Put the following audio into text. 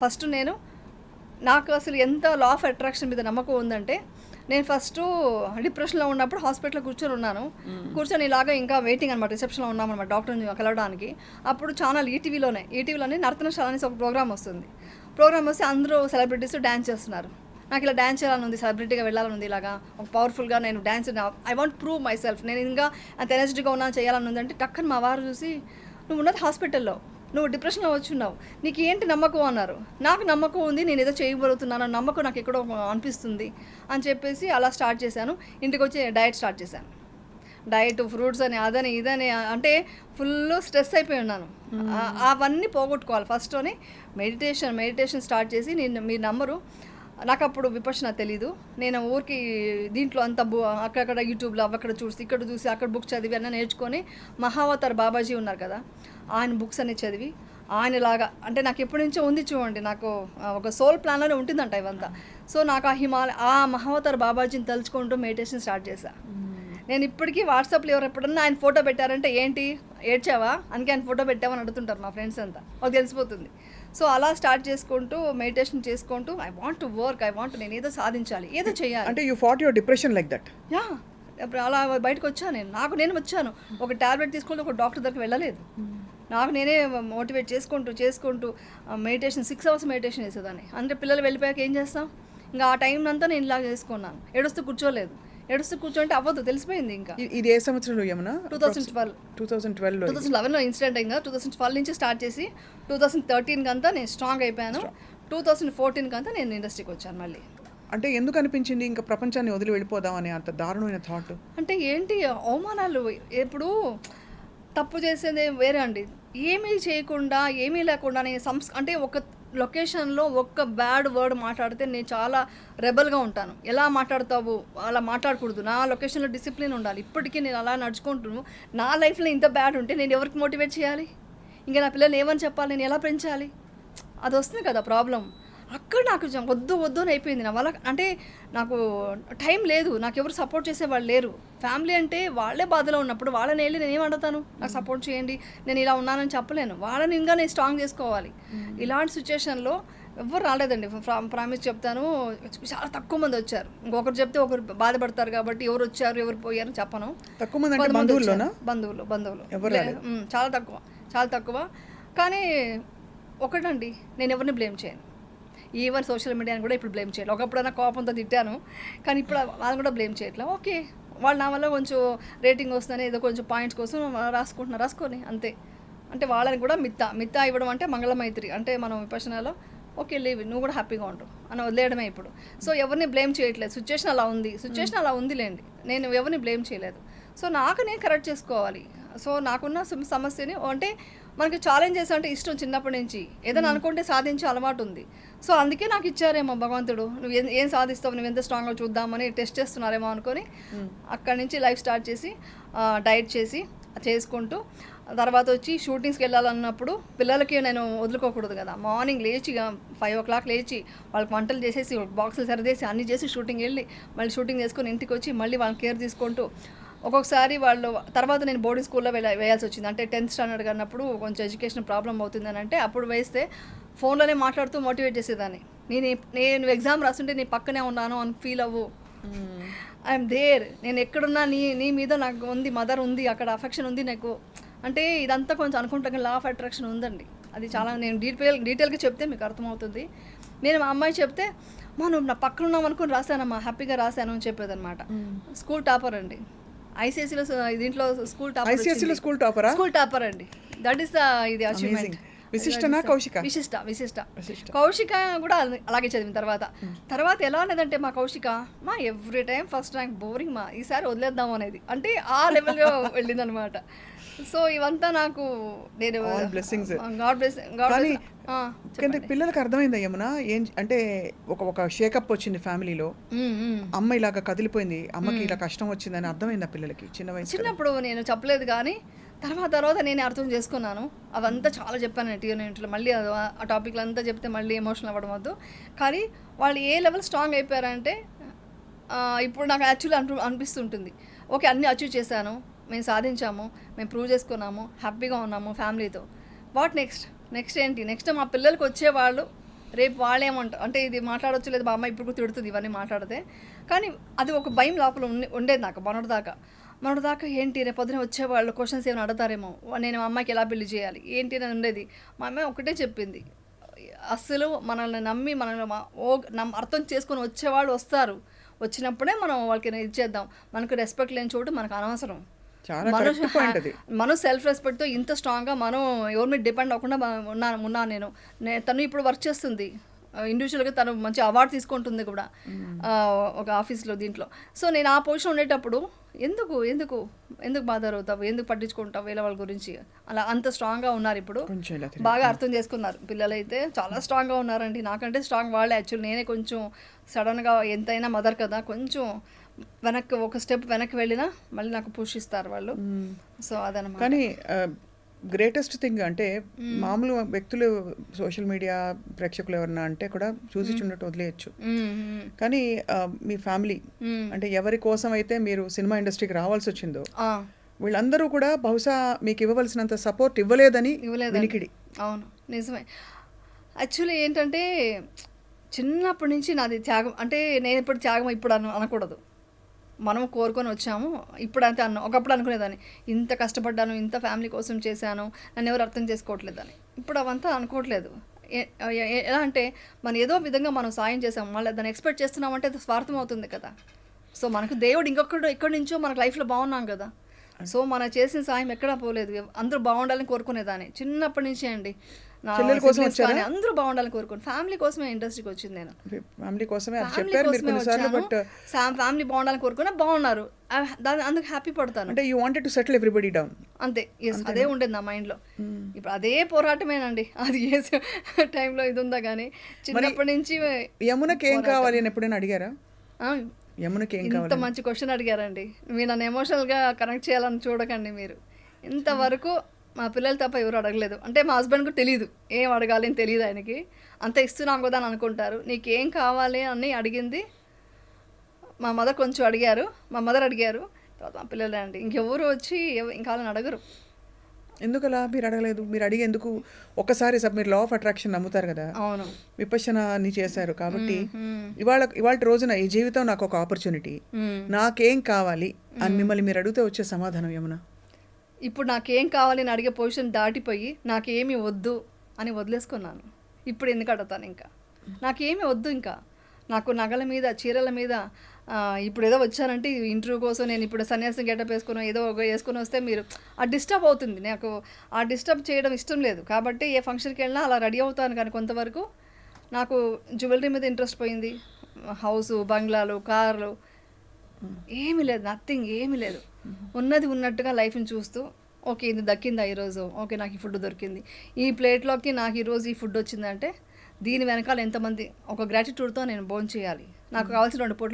First నేను నాకు అసలు ఎంత లా ఆఫ్ అట్రాక్షన్ మీద నమ్మకం ఉందంటే నేను ఫస్ట్ డిప్రెషన్లో ఉన్నప్పుడు హాస్పిటల్లో కూర్చొని ఉన్నాను. కూర్చొని ఇలాగా ఇంకా వెయిటింగ్ అనమాట రిసెప్షన్లో ఉన్నామన్నమాట డాక్టర్ని కలవడానికి. అప్పుడు ఛానల్ ఈటీవీలోనే ఈటీవీలోనే నర్తనశాల అనేసి ఒక ప్రోగ్రామ్ వస్తుంది. ప్రోగ్రామ్ వస్తే అందరూ సెలబ్రిటీస్ డ్యాన్స్ చేస్తున్నారు. నాకు ఇలా డ్యాన్స్ చేయాలని ఉంది సెలబ్రిటీగా వెళ్ళాలని ఉంది ఇలాగా. ఒక పవర్ఫుల్గా నేను dance I want prove my self నేను ఇంకా అంత ఎనర్జెటిక్గా ఉన్నాను చేయాలని ఉంది అంటే టక్కని మా వారు చూసి నువ్వు ఉన్నది హాస్పిటల్లో నువ్వు డిప్రెషన్లో వచ్చున్నావు. నీకు ఏంటి నమ్మకం అన్నారు. నాకు నమ్మకం ఉంది నేను ఏదో చేయగలుగుతున్నాను నమ్మకం నాకు ఎక్కడో అనిపిస్తుంది అని చెప్పేసి అలా స్టార్ట్ చేశాను. ఇంటికి వచ్చి డయట్ స్టార్ట్ చేశాను. డయట్ ఫ్రూట్స్ అని అదని ఇదని అంటే ఫుల్ స్ట్రెస్ అయిపోయి ఉన్నాను. అవన్నీ పోగొట్టుకోవాలి ఫస్ట్లోనే. మెడిటేషన్ మెడిటేషన్ స్టార్ట్ చేసి నేను మీ నంబరు నాకు అప్పుడు విపక్షణ తెలీదు. నేను ఊరికి దీంట్లో అంత బు అక్కడక్కడ యూట్యూబ్లో అక్కడ చూసి ఇక్కడ చూసి అక్కడ బుక్ చదివి అన్నీ నేర్చుకొని మహావతార్ బాబాజీ ఉన్నారు కదా ఆయన బుక్స్ అన్ని చదివి ఆయనలాగా అంటే నాకు ఎప్పటి నుంచో ఉంది చూడండి నాకు ఒక సోల్ ప్లాన్లోనే ఉంటుందంట ఇవంతా. సో నాకు ఆ హిమాలయ ఆ మహావతార్ బాబాజీని తలుచుకుంటూ మెడిటేషన్ స్టార్ట్ చేశాను నేను ఇప్పటికీ వాట్సాప్లో ఎవరు ఎప్పుడన్నా ఆయన ఫోటో పెట్టారంటే ఏంటి ఏడ్చావా? అందుకే ఆయన ఫోటో పెట్టావని అడుగుతుంటారు మా ఫ్రెండ్స్ అంతా. ఒక తెలిసిపోతుంది. సో అలా స్టార్ట్ చేసుకుంటూ మెడిటేషన్ చేసుకుంటూ I want to work I want నేను ఏదో సాధించాలి ఏదో చేయాలి. అంటే you fought your depression like that yeah. అలా బయటకు వచ్చాను నేను. నాకు నేను వచ్చాను. ఒక టాబ్లెట్ తీసుకుంటూ ఒక డాక్టర్ దగ్గరికి వెళ్ళలేదు. నాకు నేనే మోటివేట్ చేసుకుంటూ చేసుకుంటూ మెడిటేషన్ సిక్స్ అవర్స్ మెడిటేషన్ చేసేదాన్ని. అంటే పిల్లలు వెళ్ళిపోయాక ఏం చేస్తాం? ఇంకా ఆ టైం అంతా నేను ఇలా చేసుకున్నాను ఏడుస్తూ కూర్చోలేదు. ఏడుస్తూ కూర్చోంటే అవ్వదు తెలిసిపోయింది ఇంకా. ఇది ఏ సంవత్సరంలో Yamuna two thousand twelve two thousand ట్వెల్వ్లో two thousand లెవెన్లో ఇన్సిడెంట్ అయిందా టూ థౌసండ్ ట్వెల్వ్ నుంచి స్టార్ట్ చేసి టూ థౌసండ్ థర్టీన్కి అంతా నేను స్ట్రాంగ్ అయిపోయాను. టూ థౌసండ్ ఫోర్టీన్కి అంతా నేను ఇండస్ట్రీకి వచ్చాను మళ్ళీ. అంటే ఎందుకు అనిపించింది ఇంకా ప్రపంచాన్ని వదిలి వెళ్ళిపోదాం అనే అంత దారుణమైన థాట్ అంటే ఏంటి అవమానాలు? ఎప్పుడు తప్పు చేసేది వేరే అండి. ఏమీ చేయకుండా ఏమీ లేకుండా నేను సంస్ అంటే ఒక లొకేషన్లో ఒక్క బ్యాడ్ వర్డ్ మాట్లాడితే నేను చాలా రెబల్గా ఉంటాను. ఎలా మాట్లాడతావు? అలా మాట్లాడకూడదు. నా లొకేషన్లో డిసిప్లిన్ ఉండాలి. ఇప్పటికీ నేను అలా నడుచుకుంటున్నాను. నా లైఫ్లో ఇంత బ్యాడ్ ఉంటే నేను ఎవరికి మోటివేట్ చేయాలి? ఇంకా నా పిల్లల్ని ఏమని చెప్పాలి? నేను ఎలా పెంచాలి? అది వస్తుంది కదా ప్రాబ్లం. అక్కడ నాకు వద్దు వద్దు అని అయిపోయింది. నా వల్ల అంటే నాకు టైం లేదు. నాకు ఎవరు సపోర్ట్ చేసే వాళ్ళు లేరు. ఫ్యామిలీ అంటే వాళ్ళే బాధలో ఉన్నప్పుడు వాళ్ళని వెళ్ళి నేను ఏమంటాను నాకు సపోర్ట్ చేయండి. నేను ఇలా ఉన్నానని చెప్పలేను. వాళ్ళని ఇంకా నేను స్ట్రాంగ్ చేసుకోవాలి. ఇలాంటి సిచ్యుయేషన్లో ఎవ్వరు రాలేదండి. ప్రామిస్ చెప్తాను. చాలా తక్కువ మంది వచ్చారు. ఇంకొకరు చెప్తే ఒకరు బాధపడతారు కాబట్టి ఎవరు వచ్చారు ఎవరు పోయారు చెప్పను. తక్కువ మంది. బంధువులు బంధువులు. ఎవరు లే- మ్, చాలా తక్కువ చాలా తక్కువ. కానీ ఒకటండి నేను ఎవరిని బ్లేమ్ చేయను. ఈవెన్ సోషల్ మీడియాని కూడా ఇప్పుడు బ్లేమ్ చేయలేదు ఒకప్పుడైనా కోపంతో తిట్టాను కానీ ఇప్పుడు వాళ్ళని కూడా బ్లేమ్ చేయట్లేదు ఓకే వాళ్ళు నా వల్ల కొంచెం రేటింగ్ వస్తుందని ఏదో కొంచెం పాయింట్స్ కోసం రాసుకుంటున్నారు రాసుకొని అంతే. అంటే వాళ్ళని కూడా మిత్త మిత్త ఇవ్వడం అంటే మంగళమైత్రి. అంటే మనం విపశనలో ఓకే లీవ్ నువ్వు కూడా హ్యాపీగా ఉండు అని వదిలేయడమే ఇప్పుడు. సో ఎవరిని బ్లేమ్ చేయట్లేదు. సిచ్యువేషన్ అలా ఉంది. సిచ్యువేషన్ అలా ఉంది లేండి. నేను ఎవరిని బ్లేమ్ చేయలేదు. సో నాకు నేను కరెక్ట్ చేసుకోవాలి. సో నాకున్న సమస్యని అంటే మనకి ఛాలెంజెస్ అంటే ఇష్టం చిన్నప్పటి నుంచి. ఏదైనా అనుకుంటే సాధించే అలవాటు ఉంది. సో అందుకే నాకు ఇచ్చారేమో భగవంతుడు. నువ్వు ఏం- సాధిస్తావు? నువ్వు ఎంత స్ట్రాంగ్గా చూద్దామని టెస్ట్ చేస్తున్నారేమో అనుకొని అక్కడి నుంచి లైఫ్ స్టార్ట్ చేసి డైట్ చేసి చేసుకుంటూ తర్వాత వచ్చి షూటింగ్స్కి వెళ్ళాలన్నప్పుడు పిల్లలకి నేను వదులుకోకూడదు కదా. మార్నింగ్ లేచి ఫైవ్ ఓ క్లాక్ లేచి వాళ్ళకి వంటలు చేసేసి బాక్సులు సరిదేసి అన్నీ చేసి షూటింగ్ వెళ్ళి మళ్ళీ షూటింగ్ చేసుకొని ఇంటికి వచ్చి మళ్ళీ వాళ్ళని కేర్ తీసుకుంటూ ఒక్కొక్కసారి వాళ్ళు తర్వాత నేను బోర్డింగ్ స్కూల్లో వెళ్ళ వేయాల్సి వచ్చింది. అంటే టెన్త్ స్టాండర్డ్ అన్నప్పుడు కొంచెం ఎడ్యుకేషన్ ప్రాబ్లం అవుతుందని అంటే అప్పుడు వేస్తే ఫోన్లోనే మాట్లాడుతూ మోటివేట్ చేసేదాన్ని. నేను నేను ఎగ్జామ్ రాస్తుంటే నీ పక్కనే ఉన్నాను అని ఫీల్ అవ్వు. ఐఎమ్ దేర్ నేను ఎక్కడున్నా నీ నీ మీద నాకు ఉంది మదర్ ఉంది అక్కడ అఫెక్షన్ ఉంది నాకు. అంటే ఇదంతా కొంచెం అనుకుంటా లా ఆఫ్ అట్రాక్షన్ ఉందండి. అది చాలా నేను డీటెయిల్ డీటెయిల్గా చెప్తే మీకు అర్థమవుతుంది. నేను మా అమ్మాయి చెప్తే మా నువ్వు నా పక్కన ఉన్నాం అనుకుని రాశానమ్మా హ్యాపీగా రాశాను అని చెప్పేదన్నమాట. స్కూల్ టాపర్ అండి. ఐసీఎస్సీలో దీంట్లో స్కూల్ టాపర్ ఐసీఎస్సీలో స్కూల్ టాపరా? స్కూల్ టాపర్ అండి. దట్ ఈస్ ద ఇది అచీవ్మెంట్ విశిష్టనా కౌశిక? విశిష్ట విశిష్ట. కౌశిక కూడా అల- అలాగే చదివిన తర్వాత. తర్వాత ఎలా అనేదంటే మా కౌశిక మా every time first rank boring మా ఈసారి వదిలేద్దాం అనేది. అంటే ఆ లెవెల్గా వెళ్ళిందనమాట. సో ఇవంతా నాకు నేను. గాడ్ గాడ్ కానీ కానీ పిల్లలకు అర్థమైందా యమున ఏం అంటే ఒక ఒక షేకప్ వచ్చింది ఫ్యామిలీలో. అమ్మ ఇలాగా కదిలిపోయింది. అమ్మకి ఇలా కష్టం వచ్చిందని అర్థమైందా పిల్లలకి? చిన్న వయసు చిన్నప్పుడు నేను చెప్పలేదు కానీ తర్వాత తర్వాత నేను అర్థం చేసుకున్నాను. అవంతా చాలా చెప్పాను టీవీ ఇంట్లో మళ్ళీ ఆ టాపిక్లు అంతా చెప్తే మళ్ళీ ఎమోషనల్ అవ్వడం వద్దు. కానీ వాళ్ళు ఏ లెవెల్ స్ట్రాంగ్ అయిపోయారంటే ఇప్పుడు నాకు యాక్చువల్లీ అనిపి అనిపిస్తుంటుంది. ఓకే అన్నీ అచీవ్ చేశాను. మేము సాధించాము. మేము ప్రూవ్ చేసుకున్నాము. హ్యాపీగా ఉన్నాము ఫ్యామిలీతో. వాట్ నెక్స్ట్ నెక్స్ట్ ఏంటి? నెక్స్ట్ మా పిల్లలకి వచ్చేవాళ్ళు రేపు వాళ్ళేమంటారు అంటే ఇది మాట్లాడొచ్చు లేదు మా అమ్మ ఇప్పుడు కూడా తిడుతుంది ఇవన్నీ మాట్లాడితే. కానీ అది ఒక భయం లోపల ఉండి- ఉండేది నాకు మొన్నటి దాకా. ఏంటి రేపు పొద్దున వచ్చేవాళ్ళు క్వశ్చన్స్ ఏమైనా అడతారేమో నేను మా అమ్మాయికి ఎలా పెళ్ళి చేయాలి? ఏంటి అని ఉండేది. మా అమ్మాయి ఒకటే చెప్పింది. అస్సలు మనల్ని నమ్మి మనల్ని ఓ నమ్ అర్థం చేసుకొని వచ్చేవాళ్ళు వస్తారు. వచ్చినప్పుడే మనం వాళ్ళకి ఇది చేద్దాం. మనకు రెస్పెక్ట్ లేని చోటు మనకు అనవసరం. మనం సెల్ఫ్ రెస్పెక్ట్తో ఇంత స్ట్రాంగ్గా మనం ఎవరి మీద డిపెండ్ అవ్వకుండా ఉన్నాను ఉన్నాను నేను. తను ఇప్పుడు వర్క్ చేస్తుంది. ఇండివిజువల్గా తను మంచి అవార్డు తీసుకుంటుంది కూడా. ఒక ఆఫీస్లో దీంట్లో. సో నేను ఆ పొజిషన్ ఉండేటప్పుడు ఎందుకు ఎందుకు ఎందుకు బాధ అవుతావు? ఎందుకు పట్టించుకుంటావు? వేరే వాళ్ళ గురించి? అలా అంత స్ట్రాంగ్గా ఉన్నారు ఇప్పుడు. బాగా అర్థం చేసుకున్నారు. పిల్లలైతే చాలా స్ట్రాంగ్గా ఉన్నారండి. నాకంటే స్ట్రాంగ్ వాళ్ళే. యాక్చువల్ నేనే కొంచెం సడన్గా ఎంతైనా మదర్ కదా. కొంచెం వెనక్కి ఒక స్టెప్ వెనక్కి వెళ్ళినా మళ్ళీ నాకు పుష్ ఇస్తారు వాళ్ళు. సో అదనమాట కానీ గ్రేటెస్ట్ థింగ్ అంటే మామూలు వ్యక్తులు సోషల్ మీడియా ప్రేక్షకులు ఎవరన్నా అంటే కూడా చూసి చున్నట్టు వదిలేయచ్చు. మ్మ్, మ్మ్. కానీ మీ ఫ్యామిలీ. అంటే ఎవరి కోసం అయితే మీరు సినిమా ఇండస్ట్రీకి రావాల్సి వచ్చిందో వీళ్ళందరూ కూడా బహుశా మీకు ఇవ్వవలసినంత సపోర్ట్ ఇవ్వలేదని. వినికిడి. అవును నిజమే. యాక్చువల్లీ ఏంటంటే చిన్నప్పటి నుంచి నాది త్యాగం అంటే నేను ఇప్పుడు త్యాగం ఇప్పుడు అను అనకూడదు. మనం కోరుకొని వచ్చాము. ఇప్పుడు అంతే అన్న ఒకప్పుడు అనుకునేదాన్ని. ఇంత కష్టపడ్డాను ఇంత ఫ్యామిలీ కోసం చేశాను నన్ను ఎవరు అర్థం చేసుకోవట్లేదని. ఇప్పుడు అవంతా అనుకోవట్లేదు. ఎలా అంటే మనం ఏదో విధంగా మనం సాయం చేసాం మళ్ళీ దాన్ని ఎక్స్పెక్ట్ చేస్తున్నామంటే అది స్వార్థం అవుతుంది కదా. సో మనకు దేవుడు ఇంకొకడు ఎక్కడి నుంచో మనకు లైఫ్లో బాగున్నాం కదా. సో మనం చేసిన సాయం ఎక్కడా పోలేదు. అందరూ బాగుండాలని కోరుకునేదాన్ని. చిన్నప్పటి నుంచి అండి. చెల్లెల కోసం? కానీ అందరూ బాగుండాలని కోరుకోను. ఫ్యామిలీ కోసమే ఇండస్ట్రీకి వచ్చింది నేను. ఫ్యామిలీ కోసమే చెప్పారు మీరు కొన్నిసార్లు వచ్చాను. బట్ ఫ్యామిలీ బాగుండాలని కోరుకున్నా బాగున్నారు. దాని అందుకు హ్యాపీ పడతాను. అంటే you wanted to settle everybody down అంతే ఎస్ అదే ఉండేది నా మైండ్లో ఇప్పుడు అదే పోరాటమేనండి. అది ఏ టైంలో ఇది ఉందా కానీ చిన్నప్పటి నుంచి యమునకి ఏం కావాలి అని ఎప్పుడైనా అడిగారా? యమునకి ఏం ఇంత మంచి క్వశ్చన్ అడిగారండి. మీరు నన్ను ఎమోషనల్గా కనెక్ట్ చేయాలని చూడకండి మీరు. ఇంతవరకు మా పిల్లలు తప్ప ఎవరు అడగలేదు. అంటే మా హస్బెండ్కు తెలియదు ఏం అడగాలి అని తెలియదు ఆయనకి. అంత ఇస్తున్నాం కదా అని అనుకుంటారు. నీకేం కావాలి అని అడిగింది. మా మదర్ కొంచెం అడిగారు. మా మదర్ అడిగారు. తర్వాత మా పిల్లలే అండి ఇంకెవరు వచ్చి ఎవ- ఇంకా వాళ్ళని అడగరు. ఎందుకలా? మీరు అడగలేదు. మీరు అడిగి ఎందుకు? ఒక్కసారి సబ్ మీరు లా ఆఫ్ అట్రాక్షన్ నమ్ముతారు కదా? అవును. విపశనాన్ని చేశారు కాబట్టి. ఇవాళ ఇవాళ రోజున ఈ జీవితం నాకు ఒక ఆపర్చునిటీ. నాకేం కావాలి? అని మిమ్మల్ని మీరు అడిగితే వచ్చే సమాధానం యమున ఇప్పుడు నాకేం కావాలి అని అడిగే పొజిషన్ దాటిపోయి నాకేమి వద్దు అని వదిలేసుకున్నాను. ఇప్పుడు ఎందుకు అడుగుతాను ఇంకా? నాకేమి వద్దు ఇంకా. నాకు నగల మీద చీరల మీద ఇప్పుడు ఏదో వచ్చానంటే ఇంటర్వ్యూ కోసం నేను ఇప్పుడు సన్యాసం గెటప్ వేసుకుని ఏదో ఒక వేసుకుని వస్తే మీరు ఆ డిస్టర్బ్ అవుతుంది. నాకు ఆ డిస్టర్బ్ చేయడం ఇష్టం లేదు. కాబట్టి ఏ ఫంక్షన్కి వెళ్ళినా అలా రెడీ అవుతాను కానీ కొంతవరకు నాకు జ్యువెలరీ మీద ఇంట్రెస్ట్ పోయింది. హౌసు బంగ్లాలు కార్లు. ఏమీ లేదు. నథింగ్ ఏమీ లేదు. ఉన్నది ఉన్నట్టుగా లైఫ్ని చూస్తూ ఓకే ఇది దక్కిందా ఈరోజు? ఓకే నాకు ఈ ఫుడ్ దొరికింది. ఈ ప్లేట్లోకి నాకు ఈరోజు ఈ ఫుడ్ వచ్చిందంటే దీని వెనకాల ఎంతమంది ఒక గ్రాటిట్యూడ్తో నేను భోజనం చేయాలి. నాకు కావాల్సిన రెండు పూట్ల